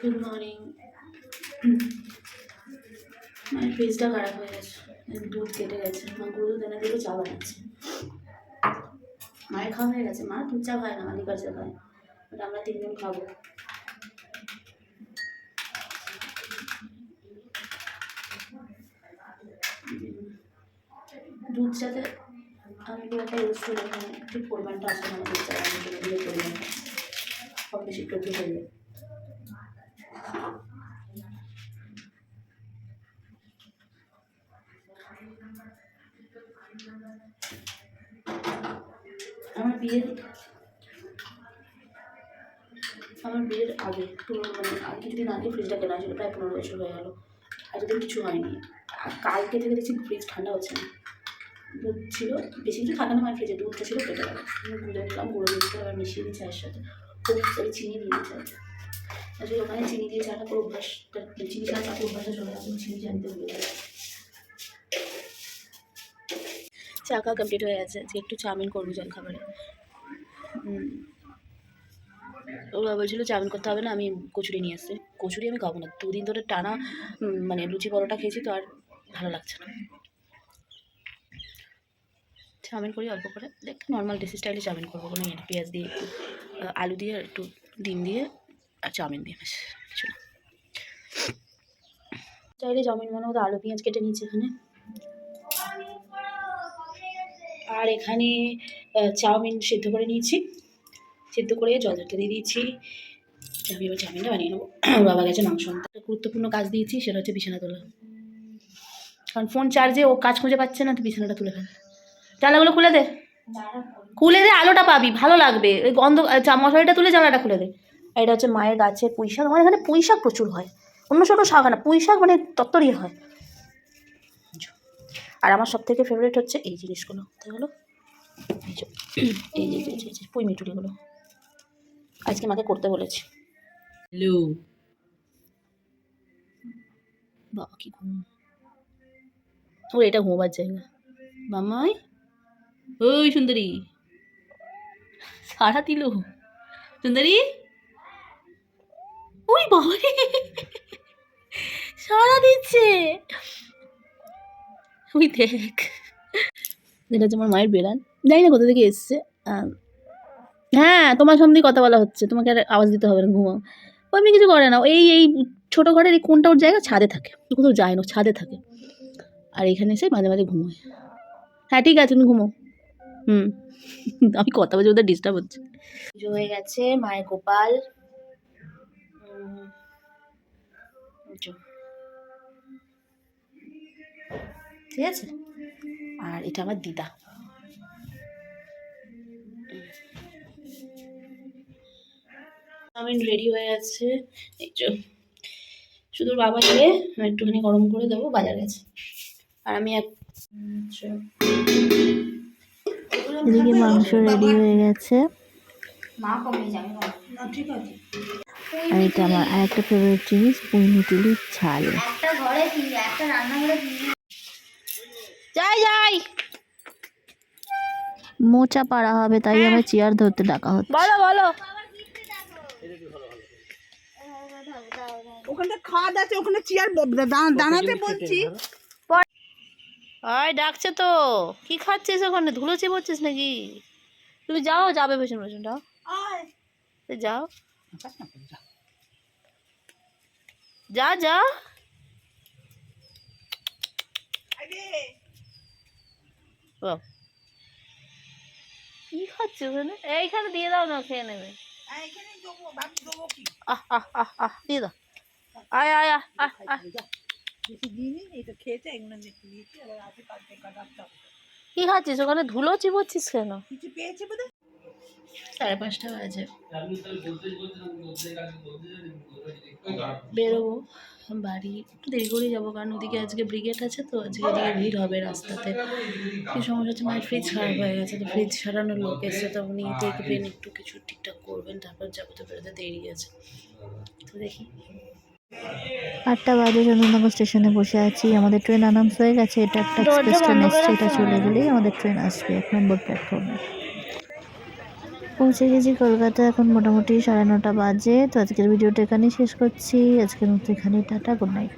Good morning মায়ের ফ্রিজটা খারাপ হয়ে গেছে। দুধ কেটে গেছে। মা গরু দুধ এনে দিল চা বানাচ্ছে। মায়ের খাওয়া হয়ে গেছে। মা দুধ চা খায় না, মা লিকার চা খায়। বাট আমরা তিনজন খাব। দুধ চাতে আমি খুব একটা ইউজ করি ঠিক পরিমাণটা আছে না, দুধ চা আমি পরিমাণটা কম বেশি একটু একটু হয়ে যায় আমার বিয়ের আমার বিয়ের আগে পুরো মানে কিছুদিন আগে ফ্রিজটা কেনা ছিল প্রায় পনেরো বছর হয়ে গেল। আর যদি কিছু হয়নি। কালকে থেকে দেখছি ফ্রিজ ঠান্ডা হচ্ছে না। দুধ ছিল, বেশি কিছু থাকে না আমার ফ্রিজে দুধটা ছিল, কেটে গেল। গুঁড়ো নিলাম গুঁড়ো দুধটা এবার মিশিয়ে দিই চায়ের সাথে খুব চিনি দিয়ে দিই চায়ে আসলে ওখানে চিনি দিয়ে চাটা পুরো অভ্যাসটা চিনি চা চা অভ্যাসটা চলে গেছে চিনি চা নিতে ভুলে গেছে চা খাওয়া কমপ্লিট হয়ে গেছে যে একটু চাউমিন করব জল খাবারে হুম। ও বাবা বলছিল চাউমিন করতে হবে না, আমি কচুরি নিয়ে আসছি কচুরি আমি খাব না, দুদিন ধরে টানা মানে লুচি পরোটা খেয়েছি তো আর ভালো লাগছে না চাউমিন করি অল্প করে, দেখ নর্মাল দেশি স্টাইলে চাউমিন করব, কোনো। পেঁয়াজ দিয়ে আলু দিয়ে একটু ডিম দিয়ে চাউমিন দিয়ে ব্যাস কিছু না। চাইলে চাউমিন বানাবো তো আলু পেঁয়াজ কেটে নিয়েছি এখানে। আর এখানে চাউমিন সিদ্ধ করে নিয়েছি। সিদ্ধ করে জল ধরতে দিয়ে দিয়েছি। আমি এবার চাউমিনটা বানিয়ে নেব। বাবা গেছে মাংস একটা গুরুত্বপূর্ণ কাজ দিয়েছি সেটা হচ্ছে বিছানা তোলা। কারণ ফোন চার্জে ও কাজ খুঁজে পাচ্ছে না তো বিছানাটা তুলে ফেল। জানলাগুলো খুলে দে। খুলে দে আলোটা পাবি ভালো লাগবে। ওই গন্ধ মশারিটা তুলে জানলাটা খুলে দে। আর এটা হচ্ছে মায়ের গাছের পুঁই শাক আমার এখানে পুঁই শাক প্রচুর হয়। অন্য ছোটো শাক হয় না পুঁই শাক মানে তত্তরই হয়। আর আমার সব থেকে ফেভারিট হচ্ছে এই জিনিসগুলো। তাই হলো? এই যে এই যে এই যে, এই যে পুঁই মিটুরিগুলো। আজকে মাকে করতে বলেছি। হ্যালো। বাবা কি ঘুম। ও এটা ঘুমাবার জায়গা। মামাই। ওই সুন্দরী। সারা দিল। সুন্দরী? ওই বাবা সারা দিচ্ছে। ওই দেখ। এটা হচ্ছে আমার মায়ের বেড়ান জানি না কোথা থেকে এসছে। হ্যাঁ তোমার সামনেই কথা বলা হচ্ছে। তোমাকে আর আওয়াজ দিতে হবে না, ঘুমাও। ও এমনি কিছু করে না। এই এই ছোটো ঘরের এই কোনটা ওর জায়গা? ছাদে থাকে। কোথাও যায় না ছাদে থাকে। আর এখানে এসে মাঝে মাঝে ঘুমোয়। হ্যাঁ ঠিক আছে, তুমি ঘুমো হুম। আমি কথা বলছি, ওদের ডিস্টার্ব হচ্ছে। হয়ে গেছে, মায়ের গোপাল। এই ঠিক আছে? আর এটা আমার দিদা। চাউমিন রেডি হয়ে গেছে। এই যে শুধু বাবা গিয়ে আমি একটুখানি গরম করে দেবো বাজার গেছে। আর আমি এক। এদিকে মাংস রেডি হয়ে গেছে। মা কমিয়ে যাবে। ঠিক আছে। আর এটা আমার আর একটা ফেভারিট জিনিস পুঁই মিটুলির ঝাল। একটা ঘরে কি একটা রান্নাঘরে কি? যাই যাই। মোচা পাড়া হবে তাই আমার চেয়ার ধরতে ডাকা হচ্ছে। বলো বলো। ওখানটা খাদ আছে ওখানে চেয়ার দাঁড়াতে বলছি। ওই ডাকছে তো। কি খাচ্ছিস ওখানে? ধুলো চিবোচ্ছিস নাকি? তুমি যাও যাবে পেছন যাও। যা যা। কি খাচ্ছে ওখানে এইখানে দিয়ে দাও না, খেয়ে নেবে। দিয়ে দাও। আয় আয় আয়। কি খাচ্ছিস? ওখানে ধুলো চিবোচ্ছিস কেন? কিছু পেয়েছে সাড়ে পাঁচটা বাজে। বেরোবো বাড়ি একটু দেরি করেই যাব কারণ ওদিকে আজকে ব্রিগেড আছে তো আজকে ওদিকে ভিড় হবে রাস্তাতে। কি সমস্যা হচ্ছে মায়ের ফ্রিজ খারাপ হয়ে গেছে তো ফ্রিজ সারানোর লোক এসে তো উনি দেখবেন একটু কিছু ঠিকঠাক করবেন তারপর যাব তো বেরোতে দেরি আছে। তো দেখি। আটটা বাজে চন্দননগর স্টেশনে বসে আছি। আমাদের ট্রেন অ্যানাউন্স হয়ে গেছে এটা একটা এক্সপ্রেস ট্রেন এসছে এটা চলে গেলেই আমাদের ট্রেন আসবে এক নম্বর প্ল্যাটফর্মে পৌঁছে গেছি কলকাতা। এখন মোটামুটি সাড়ে নটা বাজে। তো আজকের ভিডিওটা এখানেই শেষ করছি। আজকের মতো এখানেই, টাটা গুড নাইট